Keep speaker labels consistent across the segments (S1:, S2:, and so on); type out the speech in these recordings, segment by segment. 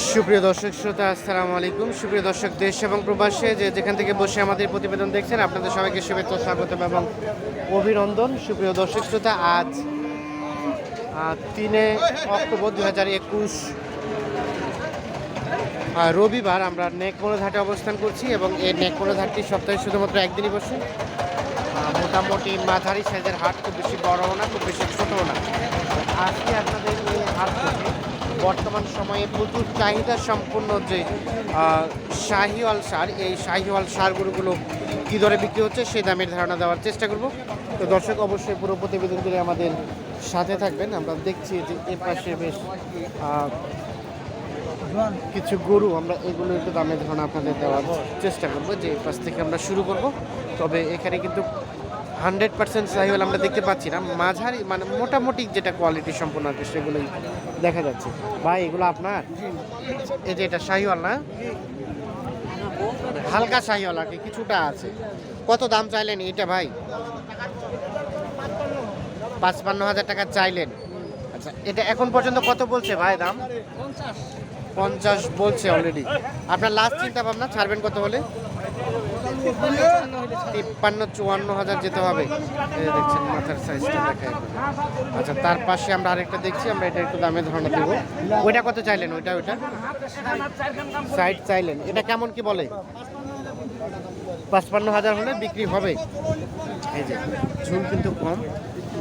S1: সুপ্রিয় দর্শক শ্রোতা, আসসালামু আলাইকুম। সুপ্রিয় দর্শক, দেশ এবং প্রবাসে যে যেখান থেকে বসে আমাদের প্রতিবেদন দেখছেন, আপনাদের সবাইকে শুভেচ্ছা, স্বাগত এবং অভিনন্দন। সুপ্রিয় দর্শক শ্রোতা, আজ তিনে অক্টোবর দু হাজার একুশ রবিবার আমরা নেকমোড় ঘাটে অবস্থান করছি এবং এই নেকমোড় ঘাটটি সপ্তাহে শুধুমাত্র একদিনই বসে। মোটামুটি মাঝারি সাইজের হাট, খুব বেশি বড়ও না, খুব বেশি ছোটও না। আজকে আপনাদের এই হাট বর্তমান সময়ে প্রচুর চাহিদা সম্পূর্ণ যে শাহিওয়াল সার, এই শাহিওয়াল সারগুলোগুলো কী দরে বিক্রি হচ্ছে সেই দামের ধারণা দেওয়ার চেষ্টা করব। তো দর্শক, অবশ্যই পুরো প্রতিবেদন করে আমাদের সাথে থাকবেন। আমরা দেখছি যে এ পাশে বেশ কিছু গরু, আমরা এগুলো একটু দামের ধারণা আপনাদের দেওয়ার চেষ্টা করব যে পাশ থেকে আমরা শুরু করব। তবে এখানে কিন্তু হান্ড্রেড পার্সেন্ট সাহিওয়াল আমরা দেখতে পাচ্ছি না। মাঝারি মানে মোটামুটি যেটা কোয়ালিটি সম্পূর্ণ আছে সেগুলোই দেখা যাচ্ছে। ভাই এগুলো আপনার? এই যে এটা শাহিওয়াল না? হালকা শাহিওয়াল আর কি কিছুটা আছে। কত দাম চাইলেন এটা ভাই? পাঁচপান্ন হাজার টাকা চাইলেন। আচ্ছা এটা এখন পর্যন্ত কত বলছে ভাই দাম? পঞ্চাশ। বলছে অলরেডি আপনার লাস্ট চিন্তা ভাবনা ছাড়বেন কত হলে? তিপ্পান্ন, চুয়ান্ন হাজার যেতে হবে। দেখছেন, মাথার সাইজটা দেখাই আচ্ছা তার পাশে আমরা আরেকটা দেখছি, আমরা এটা একটু দামে ধারণা দেবো। ওইটা কত চাইলেন? ওইটা ওইটা? সাইড চাইলেন। এটা কেমন কি বলে? পাঁচপান্ন হাজার হলে বিক্রি হবে। এই যে, ঝুল কিন্তু কম।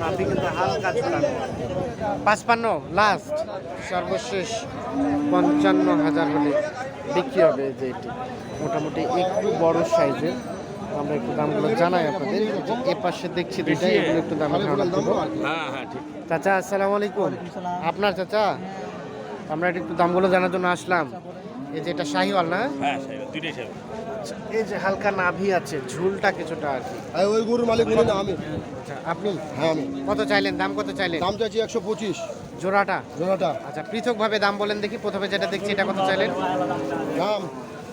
S1: নাভি কিন্তু হালকা ঝুলানো পাঁচপান্ন লাস্ট সর্বশেষ পঞ্চান্ন হাজার হলে বিক্রি হবে এই যে এটি মোটামুটি একটু বড় সাইজের। আমরা একটু দামগুলো জানাই আপনাদের। এ পাশে দেখছি দুইটা এগুলো একটু দাম ধারণা দেবো।
S2: হ্যাঁ হ্যাঁ ঠিক।
S1: চাচা আসসালামু আলাইকুম। আপনার চাচা? আমরা একটু দামগুলো জানার জন্য আসলাম। এই যে এটা শাহিওয়াল না?
S2: হ্যাঁ
S1: এই যে হালকা নাভি আছে ঝুলটা কিছুটা আর কি।
S3: আর ওই গরুর মালিক উনি আমি।
S1: আপনি?
S3: হ্যাঁ আমি।
S1: কত চাইলেন? দাম কত চাইলেন?
S3: দাম চাইছি একশো পঁচিশ।
S1: জোড়াটা?
S3: জোড়াটা।
S1: আচ্ছা পৃথকভাবে দাম বলেন দেখি। প্রথমে যেটা দেখছি এটা কত চাইলেন?
S3: দাম?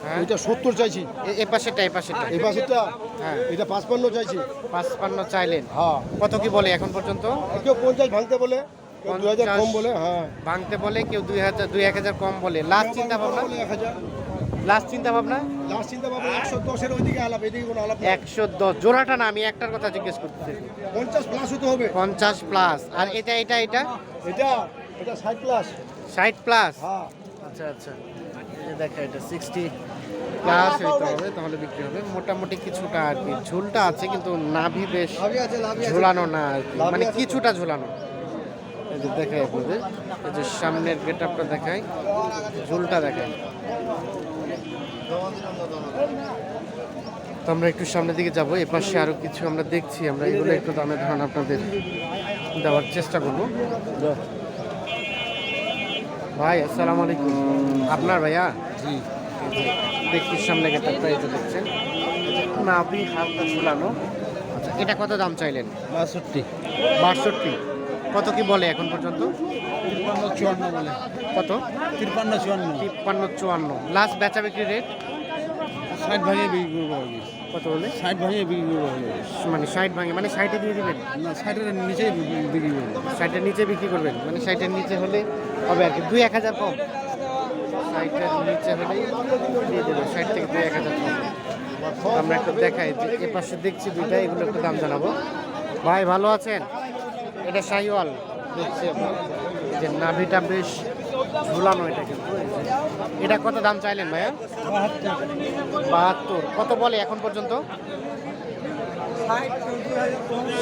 S1: হ্যাঁ।
S3: ওইটা সত্তর চাইছি।
S1: এ- এ পাশেরটা এ পাশেরটা।
S3: এই পাশেরটা?
S1: হ্যাঁ।
S3: এটা পাঁচপান্ন চাইছি।
S1: পাঁচপান্ন চাইলেন।
S3: হ্যাঁ।
S1: কত কি বলে এখন পর্যন্ত?
S3: কেউ পঞ্চাশ ভাঙতে বলে কেউ দু হাজার
S1: পঞ্চাশ।
S3: কম বলে হ্যাঁ।
S1: ভাঙতে বলে কেউ দুই হাজার দুই এক হাজার কম বলে। লাস্ট চিন্তা ভাবনা?
S3: এক হাজার।
S1: লাস্ট চিন্তা ভাবনা
S3: লাস্ট চিন্তা ভাবনা একশো দশের ওইদিকে আলাপ এদিকে কোনো আলাপ।
S1: একশো দশ। জোড়াটা না আমি একটার কথা জিজ্ঞেস করতেছি।
S3: পঞ্চাশ প্লাস হতে হবে।
S1: পঞ্চাশ প্লাস আর এটা এটা এটা?
S3: এটা এটা ষাট প্লাস
S1: ষাট প্লাস
S3: হ্যাঁ।
S1: আচ্ছা আচ্ছা। দেখা এটা সিক্সটি প্লাস হইতে হবে তাহলে বিক্রি হবে। মোটামুটি কিছুটা আর কি। ঝুলটা আছে কিন্তু নাভি বেশ ঝুলানো না আর কি। মানে কিছুটা ঝুলানো। দেখাই আপনাদের। এই যে সামনের গেট আপটা দেখাই ঝুলটা দেখাই। তো আমরা একটু সামনের দিকে যাব। এ পাশে আরও কিছু আমরা দেখছি। আমরা এগুলো একটু দামের ধারণা আপনাদের দেওয়ার চেষ্টা করব। ভাই আসসালামু আলাইকুম। আপনার ভাইয়া?
S3: জি।
S1: যে সামনে গেট আপটা এই যে দেখছেন। যে নাভি হালকা ঝুলানো। আচ্ছা এটা কত দাম চাইলেন?
S3: বাষট্টি।
S1: বাষট্টি। কত কি বলে এখন পর্যন্ত?
S3: তিপ্পান্ন চুয়ান্ন বলে।
S1: কত?
S3: তিপ্পান্ন চুয়ান্ন।
S1: তিপ্পান্ন চুয়ান্ন। লাস্ট বেচা বিক্রি রেট
S3: ষাট ভাগে বিক্রি করব
S1: কত বলে?
S3: ষাট ভাগে বিক্রি করব
S1: মানে ষাট ভাঙে মানে ষাটে দিয়ে দিবেন?
S3: না ষাটের নিচেই বিক্রি করব।
S1: ষাটের নিচে বিক্রি করবেন? মানে ষাটের নিচে হলে হবে আর কি। দুই এক হাজার কম? ষাটের নিচে হলেই দিয়ে দেবেন ষাট থেকে দুই এক হাজার কম। আমরা একটু দেখাই যে এ পাশে দেখছি দুইটা এগুলো একটু দাম জানাব। ভাই ভালো আছেন? এটা দেখছি যে নাভিটা বেশ ঝুলানো এটা কিন্তু। এটা কত দাম চাইলেন ভাইয়া? বাহাত্তর। কত বলে এখন পর্যন্ত?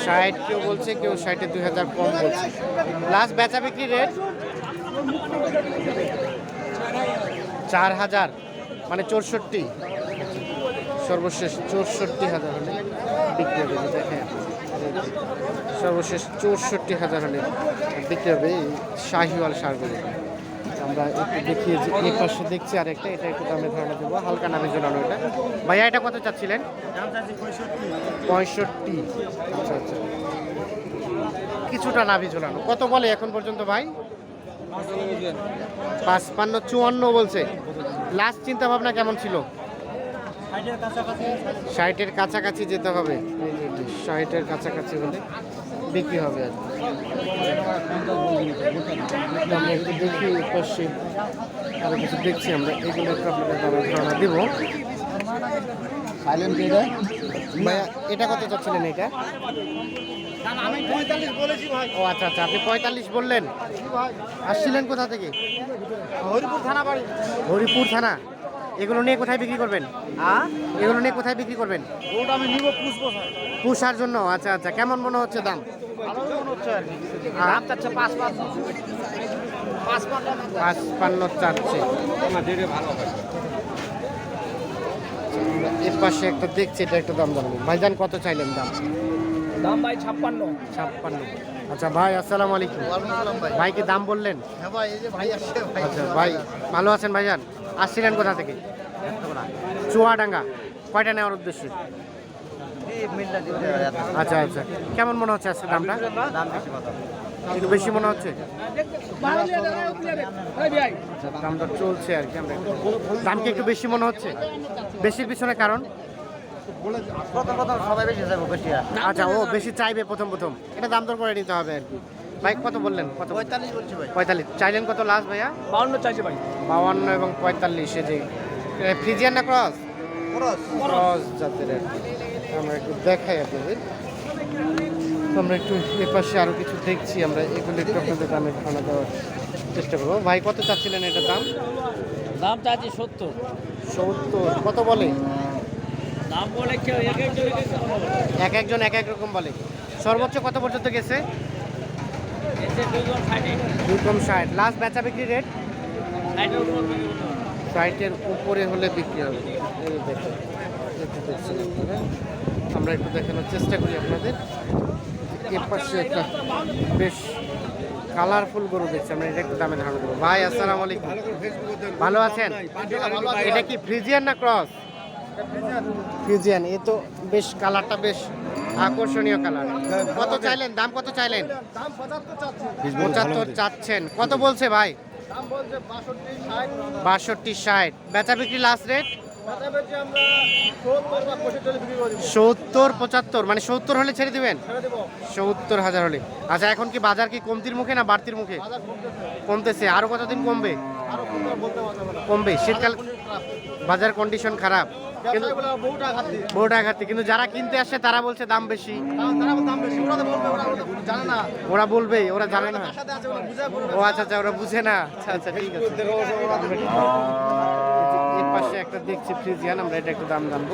S1: ষাট কেউ বলছে, কেউ ষাটে দুই হাজার কম বলছে। লাস্ট বেচা বিক্রি রেট চার হাজার মানে চৌষট্টি। সর্বশেষ চৌষট্টি হাজার হলে বিক্রি হবে যে দেখেন। সর্বশেষ চৌষট্টি হাজার হলে দেখতে হবে এই শাহিওয়াল সারগুলো। আমরা একটু দেখিয়ে যে এই পাশে দেখছি আর একটা এটা একটু দামে ধারণা দেবো। হালকা নামে ঝোলানো এটা। ভাইয়া, এটা কত চাচ্ছিলেন? পঁয়ষট্টি। আচ্ছা আচ্ছা। কিছুটা নাভি ঝোলানো কত বলে এখন পর্যন্ত ভাই? পাঁচপান্ন, চুয়ান্ন বলছে। লাস্ট চিন্তা ভাবনা কেমন ছিল? ষাটের কাছাকাছি যেতে হবে। এই যে ষাটের কাছাকাছি হলে বিক্রি হবে আর কি। আমরা একটু দেখি পাশে আরও কিছু দেখছি আমরা। এগুলো একটু আপনাদের দামের ধারণা দিব।
S3: এটা
S1: ভাইয়া এটা কত চাচ্ছিলেন এটা?
S3: আমি পঁয়তাল্লিশ বলেছি
S1: ও আচ্ছা আচ্ছা আপনি পঁয়তাল্লিশ বললেন। আসছিলেন কোথা থেকে?
S3: হরিপুর থানা বাড়ি।
S1: হরিপুর থানা? এগুলো নিয়ে কোথায় বিক্রি করবেন?
S3: হ্যাঁ
S1: এগুলো নিয়ে কোথায় বিক্রি করবেন?
S3: ওটা আমি নিব
S1: পুষার জন্য? আচ্ছা আচ্ছা। কেমন মনে হচ্ছে দাম?
S3: মনে চাচ্ছে পাঁচ পাঁচ। পাঁচ
S1: পান্ন চাচ্ছে। এর পাশে একটা দেখছি এটা একটু দাম জানাব। ভাইজান কত চাইলেন দাম?
S3: দাম ভাই ছাপ্পান্ন।
S1: ছাপ্পান্ন। আচ্ছা ভাই আসসালামু আলাইকুম।
S3: ভাই।
S1: ভাই কি দাম বললেন?
S3: হ্যাঁ ভাই এই যে ভাই আসছে
S1: আচ্ছা ভাই ভালো আছেন ভাইজান? আসছিলেন কোথা থেকে? চুয়াডাঙ্গা। কয়টা নেওয়ার উদ্দেশ্যে? আচ্ছা আচ্ছা। কেমন মনে হচ্ছে আজকে দামটা? একটু বেশি মনে হচ্ছে? দামটা চলছে আর কি আমরা দাম কি একটু বেশি মনে হচ্ছে? বেশির পিছনে কারণ?
S3: প্রথম প্রথম সবাই বেশি যাব বেশি
S1: আচ্ছা ও বেশি চাইবে প্রথম প্রথম। এটা দাম দর করে নিতে হবে আর কি। ভাই কত বললেন? কত
S3: পঁয়তাল্লিশ বলছি ভাই।
S1: পঁয়তাল্লিশ। চাইলেন কত লাস্ট ভাইয়া?
S3: বাউন্ন চাইছে ভাই।
S1: বাউান্ন এবং পঁয়তাল্লিশ এই যে ফ্রিজিয়ান না ক্রস
S3: খরচ
S1: ক্রস জাতের আর আমরা একটু দেখাই আপনাদের। আমরা একটু এ পাশে আরও কিছু দেখছি আমরা এগুলো একটু আপনাদের দামে খানা দেওয়ার চেষ্টা করব। ভাই কত চাচ্ছিলেন এটার দাম?
S3: দাম চাচ্ছি সত্তর।
S1: সত্তর। কত বলে?
S3: দাম বলে এক একজন এক এক রকম বলে।
S1: সর্বোচ্চ কত পর্যন্ত গেছে? দুই কম ষাট। লাস্ট বেচা বিক্রি রেট
S3: ষাটের উপর
S1: হলে। বিক্রি হবে। আমরা একটু দেখানোর চেষ্টা করি আপনাদের। এর পাশে একটা বেশ কালারফুল গরু দেখছি। আমরা এটা একটু দামে ধারণা করব ভাই আসসালামু আলাইকুম। ভালো আছেন? এটা কি ফ্রিজিয়ান না ক্রস ফ্রিজিয়ান এ তো বেশ কালারটা বেশ আকর্ষণীয় কালার। কত চাইলেন? দাম কত চাইলেন?
S3: পঁচাত্তর
S1: চাচ্ছেন। কত বলছে ভাই?
S3: বাষট্টি ষাট।
S1: বেচা বিক্রি লাস্ট রেট
S3: সত্তর পঁচাত্তর।
S1: মানে সত্তর হলে ছেড়ে দিবেন? সত্তর হাজার হলে। আচ্ছা এখন কি বাজার কি কমতির মুখে না বাড়তির মুখে?
S3: কমতেছে।
S1: আরও কতদিন কমবে? কমবে। শীতকাল বাজার কন্ডিশন খারাপ।
S3: বহু টাকা
S1: কিন্তু যারা কিনতে আসে তারা বলছে দাম বেশি।
S3: ওরা বলবে ওরা জানে না।
S1: ওরা বলবে ওরা জানে না।
S3: সাথে আছে ওরা বুঝে বলবে
S1: ও আচ্ছা আচ্ছা ওরা বুঝে না। আচ্ছা আচ্ছা ঠিক আছে। এর পাশে একটা দেখছি ফ্রিজিয়ান আমরা এটা একটু দাম জানব।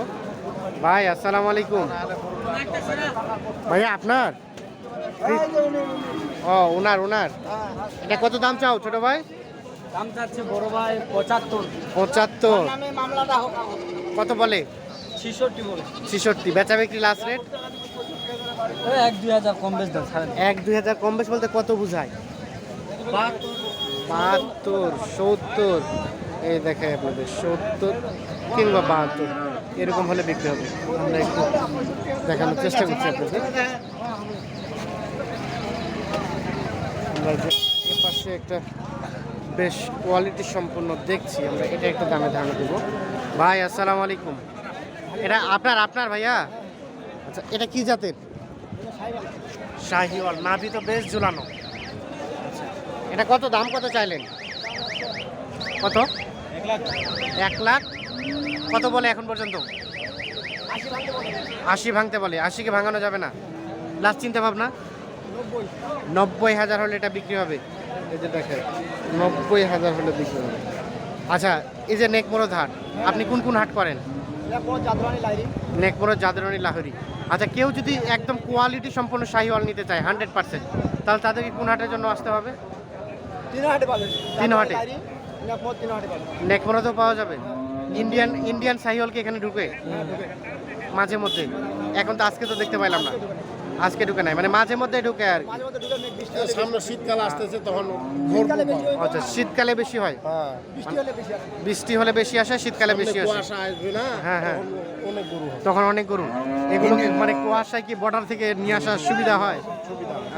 S1: ভাই আসসালামু আলাইকুম। ভাইয়া আপনার? ও ওনার ওনার এটা কত দাম চাও ছোট ভাই?
S3: দাম চাচ্ছে বড় ভাই পঁচাত্তর।
S1: পঁচাত্তর।
S3: মামলাটা হোক
S1: কত বলে?
S3: ছিষট্টি বলে।
S1: ছেষট্টি। বেচা বিক্রি লাস্ট রেট
S3: এক দুই হাজার কম বেশ দাম
S1: এক দুই হাজার কম বেশ বলতে কত বুঝায়? বাহাত্তর। সত্তর। এই দেখায় আপনাদের সত্তর কিংবা বাহাত্তর। এরকম হলে বিক্রি হবে। আমরা একটু দেখানোর চেষ্টা করছি আপনাদের। আমরা যে পাশে একটা বেশ কোয়ালিটি সম্পন্ন দেখছি। আমরা এটা একটু দামে ধারণা দেবো। ভাই আসসালামু আলাইকুম। এটা আপনার আপনার ভাইয়া? আচ্ছা এটা কি জাতের? শাহিওয়াল নাভি তো বেশ ঝুলানো। এটা কত দাম কত চাইলেন? কত? এক লাখ। কত বলে এখন পর্যন্ত? আশি ভাঙতে বলে। আশিকে ভাঙানো যাবে না? লাস্ট চিন্তা ভাবনা? নব্বই হাজার হলে এটা বিক্রি হবে। এই যে দেখেন নব্বই হাজার হলে বিক্রি হবে। আচ্ছা এই যে নেকমোড়ো হাট আপনি কোন কোন হাট করেন? নেকমোড়ো জাদরানি লাহরি আচ্ছা কেউ যদি একদম কোয়ালিটি সম্পন্ন শাহিওয়াল নিতে চায় হান্ড্রেড পার্সেন্ট তাহলে তাদেরকে কোন হাটের জন্য আসতে হবে?
S3: তিন হাটে
S1: তিন পাওয়া যাবে। ইন্ডিয়ান ইন্ডিয়ান শাহিওয়াল কি এখানে ঢুকে? মাঝে মধ্যে। এখন তো আজকে তো দেখতে পাইলাম না। আজকে ঢুকে নাই মানে মাঝে মধ্যে ঢুকে আর কি।
S3: মাঝে মধ্যে ঢুকে মেঘ বৃষ্টি হলে
S4: সামনে শীতকাল আসতেছে তখন
S3: হয়
S1: আচ্ছা শীতকালে বেশি হয়?
S3: বৃষ্টি হলে বেশি আসে।
S1: বৃষ্টি হলে বেশি আসে শীতকালে বেশি আসে।
S4: না
S1: হ্যাঁ, হ্যাঁ।
S4: তখন অনেক গরু
S1: তখন অনেক গরু। এগুলো মানে কুয়াশায় কি বর্ডার থেকে নিয়ে আসার সুবিধা হয়?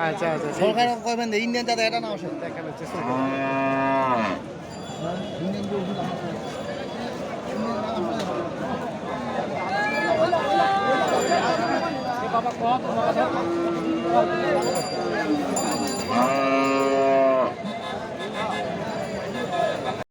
S1: আচ্ছা আচ্ছা
S3: সরকার কইবেন যে ইন্ডিয়ান যাতে এটা না আসে।
S1: দেখানোর চেষ্টা Tava conta,